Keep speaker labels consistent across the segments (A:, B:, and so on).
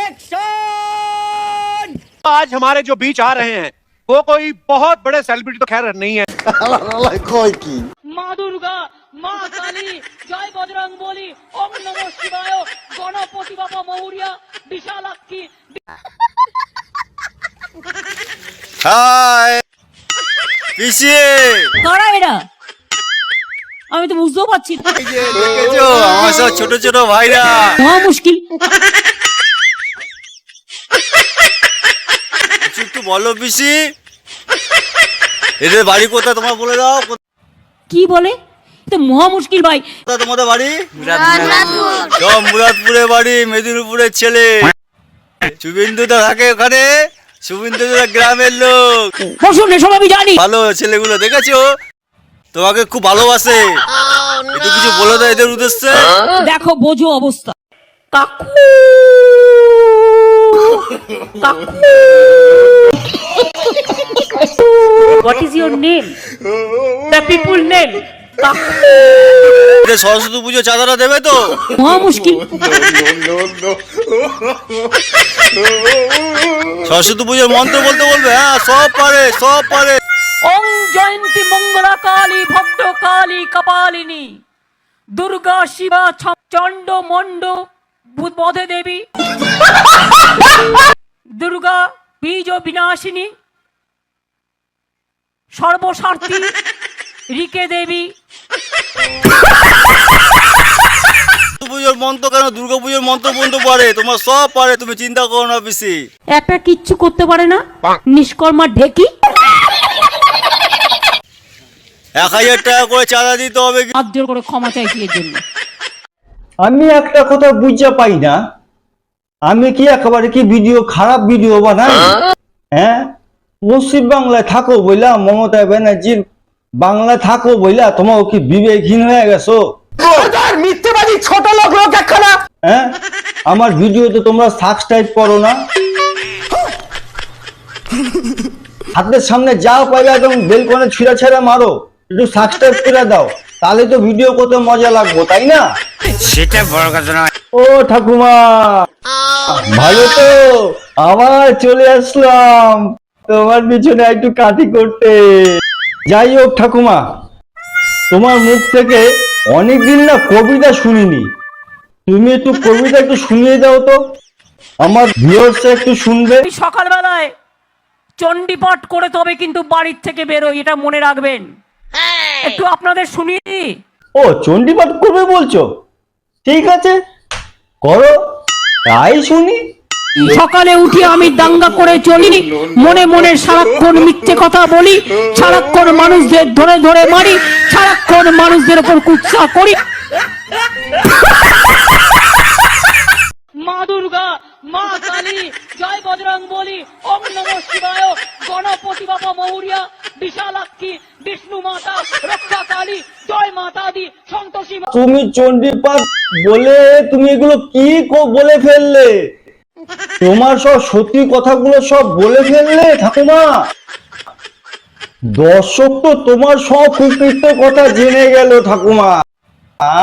A: Action आज हमारे जो बीच आ रहे हैं वो कोई बहुत बड़े सेलिब्रिटी तो खैर नहीं है।
B: कोई की माँ दुर्गा माँ काली जय बजरंग बोली ओम नमो शिवाय गणपति बाबा
C: मौर्य की
D: हाय पीछे। थोड़ा बेटा। আমি তো বুঝতেও পারছি না।
C: দেখেছ আমার সব ছোট ছোট ভাইরা।
D: মহা মুশকিল।
C: কিছু একটু বলো পিসি। এদের বাড়ি কোথায় তোমার বলে দাও?
D: কি বলে? তো মহা মুশকিল ভাই।
C: কোথায় তোমাদের বাড়ি? সব মুরাদপুরে বাড়ি মেদিনীপুরের ছেলে। শুভেন্দুদা থাকে ওখানে। শুভেন্দুদা গ্রামের লোক।
D: বসুন এসব আমি জানি।
C: ভালো ছেলেগুলো দেখেছ? তোমাকে খুব ভালোবাসে। একটু কিছু বলে দাও এদের উদ্দেশ্যে।
D: দেখো বোঝো অবস্থা। কাকু। কাকু। What is your name the people name কাকু।
C: সরস্বতী পুজো চাঁদাটা দেবে তো?
D: মহা মুশকিল।
C: সরস্বতী পুজোর মন্ত্র বলতে বলবে হ্যাঁ সব পারে সব পারে।
D: ওং জয়ন্তী মঙ্গলা কালী ভক্ত কালী কপালিনী দুর্গা শিবা চণ্ড মণ্ড ভূত বধে দেবী দুর্গা বীজ বিনাশিনী সর্বস্বার্থী রিকে দেবী।
C: পুজোর মন্ত্র কেন? দুর্গা পুজোর মন্ত্র পর্যন্ত পারে তোমার সব পারে তুমি চিন্তা করো না বেশি
D: একটা কিচ্ছু করতে পারে না। নিষ্কর্মা ঢেকি।
C: এক হাজার টাকা করে চাঁদা দিতে হবে
D: হাত জোর করে ক্ষমা চাইছি এর জন্য
E: আমি একটা কথা বুঝতে পাই না। আমি কি একেবারে কি ভিডিও খারাপ ভিডিও বানাই? হ্যাঁ। পশ্চিম বাংলায় থাকো বইলা মমতা ব্যানার্জির বাংলা থাকো বইলা তোমার কি বিবেকহীন হয়ে গেছো? মিথ্যেবাদী ছোট লোক লোক একখানা। হ্যাঁ? আমার ভিডিওতে তোমরা সাবস্ক্রাইব করো না। হাতের সামনে যা পাইলে একদম বেলকনে ছিঁড়া ছেড়া মারো। একটু সাবস্ক্রাইব করে দাও তাহলে তো ভিডিও করতে মজা লাগবো তাই না? সেটা বড় কথা নয়। ও ঠাকুমা ভালো তো আবার চলে আসলাম। তোমার পিছনে একটু কাটি করতে। যাই হোক ঠাকুমা তোমার মুখ থেকে অনেকদিন না কবিতা শুনিনি। তুমি একটু কবিতা একটু শুনিয়ে দাও তো। আমার ভিউয়ার্স একটু শুনবে।
D: সকালবেলায় চণ্ডীপাঠ করে তবে কিন্তু বাড়ির থেকে বেরোই এটা মনে রাখবেন। একটু আপনাদের দিই।
E: ও চণ্ডীপাঠ করবে বলছো? ঠিক আছে। করো। তাই শুনি।
D: সকালে উঠে আমি দাঙ্গা করে চলি। মনে মনে সারাক্ষণ মিথ্যে কথা বলি। সারাক্ষণ মানুষদের ধরে ধরে মারি। সারাক্ষণ মানুষদের উপর কুৎসা করি।
B: মা দুর্গা মা কালী জয় বজরং বলি। ওম নম শিবায়। গণপতি বাবা মৌরিয়া বিশালাক্ষী বিষ্ণু মাতা রক্ষা কালী জয় মাতা দি সন্তোষী
E: তুমি চণ্ডীপাঠ বলে তুমি এগুলো কি বলে ফেললে? তোমার সব সত্যি কথাগুলো সব বলে ফেললে ঠাকুমা? দর্শক তো তোমার সব কুকৃত কথা জেনে গেল ঠাকুমা।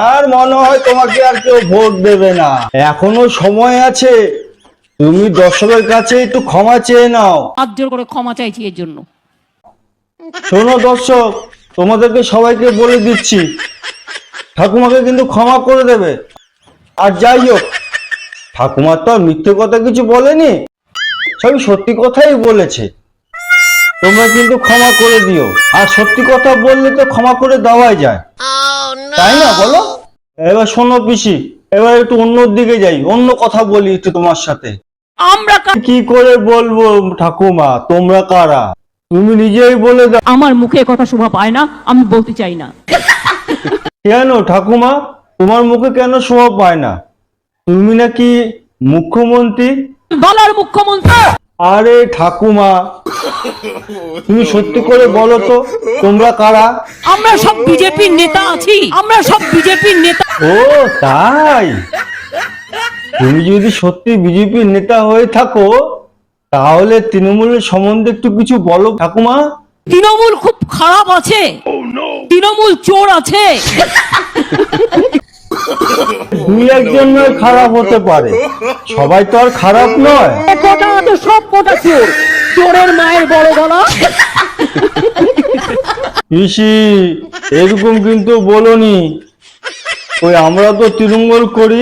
E: আর মনে হয় তোমাকে আর কেউ ভোট দেবে না। এখনও সময় আছে। তুমি দর্শকের কাছে একটু ক্ষমা চেয়ে নাও।
D: হাত করে ক্ষমা চাইছি এর জন্য।
E: শোনো দর্শক তোমাদেরকে সবাইকে বলে দিচ্ছি ঠাকুমাকে কিন্তু ক্ষমা করে দেবে। আর যাই হোক ঠাকুমা তো আর মিথ্যে কথা কিছু বলেনি সবই সত্যি কথাই বলেছে। তোমরা কিন্তু ক্ষমা করে দিও। আর সত্যি কথা বললে তো ক্ষমা করে দেওয়াই যায়। তাই না বলো? এবার শোনো পিসি এবার একটু অন্য দিকে যাই অন্য কথা বলি একটু তোমার সাথে।
D: আমরা কি
E: করে বলব ঠাকুমা তোমরা কারা? তুমি নিজেই বলে দাও।
D: আমার মুখে কথা শোভা পায় না আমি বলতে চাই না।
E: কেন ঠাকুমা? তোমার মুখে কেন শোভা পায় না? তুমি নাকি মুখ্যমন্ত্রী?
D: বলার মুখ্যমন্ত্রী!
E: আরে ঠাকুমা তুমি সত্যি করে বলো তো তোমরা কারা?
D: আমরা সব বিজেপির নেতা আছি আমরা সব বিজেপির নেতা।
E: ও তাই? তুমি যদি সত্যি বিজেপির নেতা হয়ে থাকো তাহলে তৃণমূলের সম্বন্ধে একটু কিছু বলো ঠাকুমা।
D: তৃণমূল খুব খারাপ আছে। তৃণমূল চোর আছে।
E: দুই একজন নয় খারাপ হতে পারে। সবাই তো আর খারাপ নয়।
D: এ কটা তো সব কটা চোর। চোরের মায়ের বড় গলা।
E: পিসি এরকম কিন্তু বলনি। ওই আমরা তো তৃণমূল করি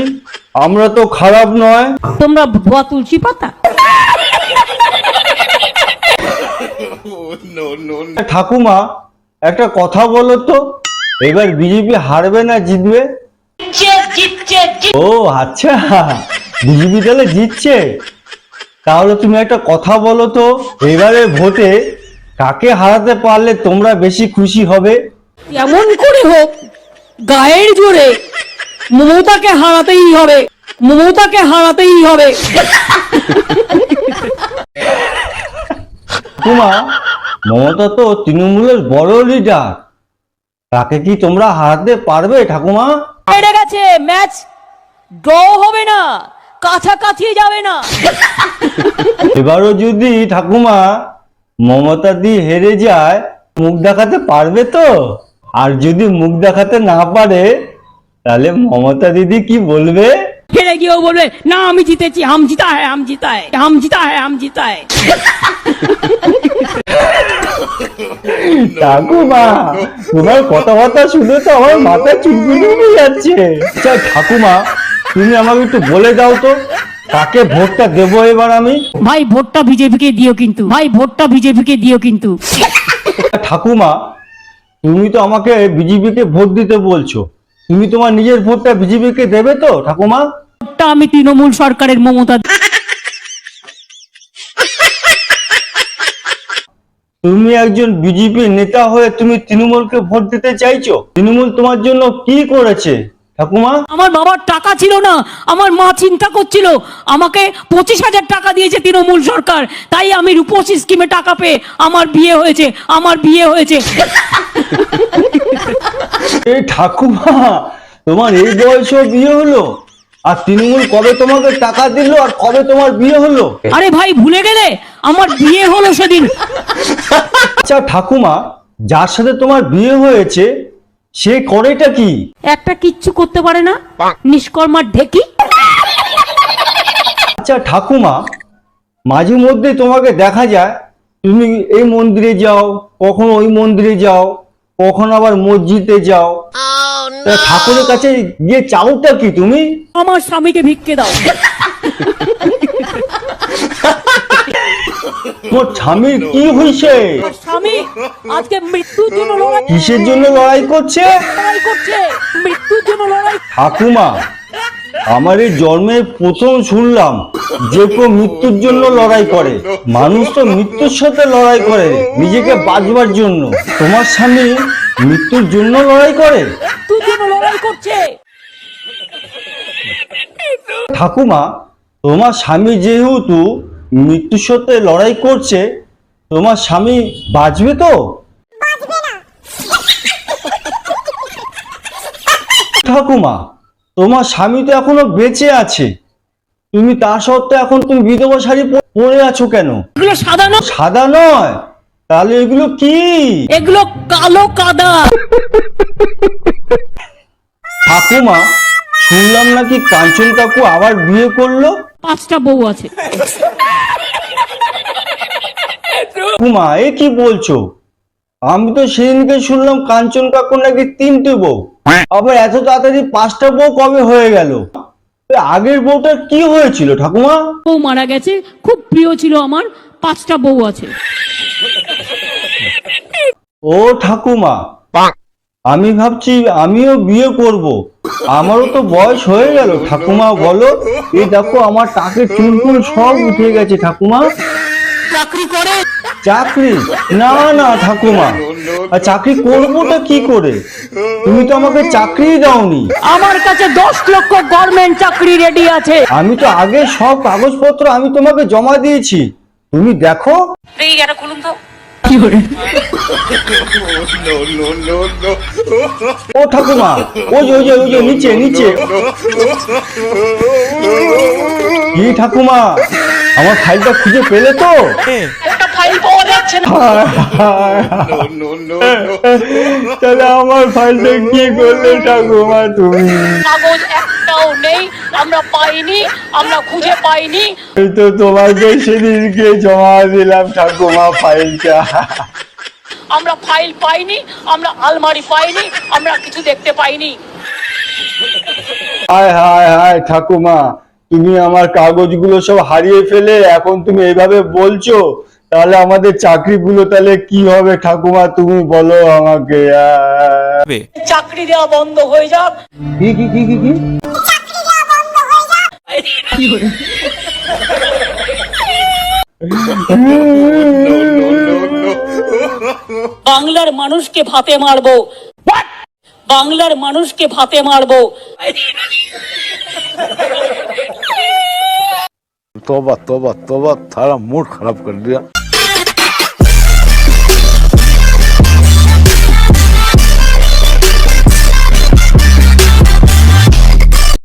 E: আমরা তো খারাপ নয়।
D: তোমরা ভুয়া তুলসী পাতা?
E: ঠাকুমা একটা কথা বলো তো। এবার বিজেপি হারবে না জিতবে? ও আচ্ছা। বিজেপি তাহলে জিতছে। তাহলে তুমি একটা কথা বলো তো এবারে ভোটে কাকে হারাতে পারলে তোমরা বেশি খুশি হবে?
D: এমন করে হোক গায়ের জোরে মমতাকে হারাতেই হবে মমতাকে হারাতেই হবে।
E: ঠাকুমা মমতা তো তৃণমূলের বড় লিডার তাকে কি তোমরা হারাতে পারবে ঠাকুমা?
D: হেরে গেছে ম্যাচ ড্র হবে না কাছাকাছি যাবে না।
E: এবারও যদি ঠাকুমা মমতা দি হেরে যায় মুখ দেখাতে পারবে তো? আর যদি মুখ দেখাতে না পারে তাহলে মমতা দিদি কি বলবে?
D: হেরে গিয়েও বলবে না আমি জিতেছি হাম জিতা হ্যাঁ হাম জিতা হ্যাঁ হাম জিতা হ্যাঁ হাম জিতা হ্যাঁ
E: ঠাকুমা তোমার কথাবার্তা শুনে তো আমার মাথা চুলকুনি উঠে যাচ্ছে। আচ্ছা ঠাকুমা তুমি আমাকে একটু বলে দাও তো কাকে ভোটটা দেবো এবার আমি?
D: ভাই ভোটটা বিজেপিকে দিও কিন্তু। ভাই ভোটটা বিজেপিকে দিও কিন্তু।
E: ঠাকুমা তুমি তো আমাকে বিজেপিকে ভোট দিতে বলছো। তুমি তোমার নিজের ভোটটা বিজেপিকে দেবে তো ঠাকুমা?
D: ভোটটা আমি তৃণমূল সরকারের মমতা
E: তুমি একজন বিজেপি নেতা হয়ে তুমি তৃণমূলকে ভোট দিতে চাইছো? তৃণমূল তোমার জন্য কি করেছে? ঠাকুমা?
D: আমার বাবার টাকা ছিল না আমার মা চিন্তা করছিল আমাকে পঁচিশ হাজার টাকা দিয়েছে তৃণমূল সরকার তাই আমি রূপসী স্কিমে টাকা পেয়ে আমার বিয়ে হয়েছে আমার বিয়ে হয়েছে।
E: এই ঠাকুমা তোমার এই বয়সেও বিয়ে হলো? আর তৃণমূল কবে তোমাকে টাকা দিল আর কবে তোমার বিয়ে হলো?
D: আরে ভাই ভুলে গেলে? আমার বিয়ে হলো সেদিন।
E: আচ্ছা ঠাকুমা যার সাথে তোমার বিয়ে হয়েছে সে করেটা কি?
D: একটা কিচ্ছু করতে পারে না নিষ্কর্মার ঢেকি।
E: আচ্ছা ঠাকুমা মাঝে মধ্যে তোমাকে দেখা যায় তুমি এই মন্দিরে যাও কখনো ওই মন্দিরে যাও কখনো আবার মসজিদে যাও। ঠাকুরের কাছে গিয়ে চাওটা কি তুমি?
D: আমার স্বামীকে ভিক্ষে দাও।
E: স্বামীর কি
D: স্বামী আজকে মৃত্যুর জন্য লড়াই
E: কিসের জন্য লড়াই করছে?
D: লড়াই করছে। মৃত্যুর জন্য লড়াই।
E: ঠাকুমা আমার এই জন্মের প্রথম শুনলাম যে কেউ মৃত্যুর জন্য লড়াই করে। মানুষ তো মৃত্যুর সাথে লড়াই করে নিজেকে বাঁচবার জন্য। তোমার স্বামী মৃত্যুর জন্য লড়াই করে?
D: মৃত্যুর জন্য লড়াই করছে।
E: ঠাকুমা তোমার স্বামী যেহেতু মৃত্যুর সাথে লড়াই করছে তোমার স্বামী বাঁচবে তো? ঠাকুমা তোমার স্বামী তো এখনও বেঁচে আছে। তুমি তা সত্ত্বেও এখন তুমি বিধবা শাড়ি পরে আছো কেন?
D: এগুলো সাধারণ
E: সাদা নয়? তাহলে এগুলো কি?
D: এগুলো কালো কাদা।
E: ঠাকুমা শুনলাম নাকি কাঞ্চন কাকু আবার বিয়ে করল?
D: পাঁচটা বউ আছে।
E: ঠাকুমা এ কি বলছো? আমি তো সেদিনকে শুনলাম কাঞ্চন কাকু নাকি তিনটে বউ। আবার এত তাড়াতাড়ি পাঁচটা বউ কবে হয়ে গেল? আগের বউটা কি হয়েছিল ঠাকুমা?
D: বউ মারা গেছে খুব প্রিয় ছিল আমার পাঁচটা বউ আছে।
E: ও ঠাকুমা আমি ভাবছি আমিও বিয়ে করব। আমারও তো বয়স হয়ে গেল ঠাকুমা বলো। এই দেখো আমার টাকে চুলকুল সব উঠে গেছে ঠাকুমা।
D: চাকরি করে।
E: চাকরি? না না ঠাকুমা আর চাকরি করবোটা কি করে? তুমি তো আমাকে চাকরি দাওনি।
D: আমার কাছে দশ লক্ষ গভর্নমেন্ট চাকরি রেডি আছে।
E: আমি তো আগে সব কাগজপত্র আমি তোমাকে জমা দিয়েছি। তুমি দেখো।
D: কি করে?
E: ও ঠাকুমা ওই যে ওই যে ওই যে নিচে নিচে। কি ঠাকুমা আমার ফাইলটা খুঁজে পেলে তো?
B: পাওয়া যাচ্ছে
D: না।
E: তাহলে আমার ফাইলটা কি করলে ঠাকুমা তুমি?
D: কাগজ একটাও নেই আমরা পাইনি আমরা খুঁজে পাইনি।
E: এই তো তোমাকে সেদিনকে জমা দিলাম ঠাকুমা ফাইলটা।
D: আমরা ফাইল পাইনি আমরা আলমারি পাইনি আমরা কিছু দেখতে পাইনি।
E: হায় হায় হায় ঠাকুমা তুমি আমার কাগজগুলো সব হারিয়ে ফেলে এখন তুমি এইভাবে বলছো? তাহলে আমাদের চাকরিগুলো তাহলে কি হবে ঠাকুমা? তুমি বলো আমাকে।
D: চাকরি দেওয়া বন্ধ হয়ে যাক।
E: কি কি কি কি কি?
D: বাংলার মানুষকে ভাতে মারবো। বাংলার মানুষকে ভাতে মারবো।
F: তোবা তোবা তোবা তারা মুড খারাপ করে দিয়া।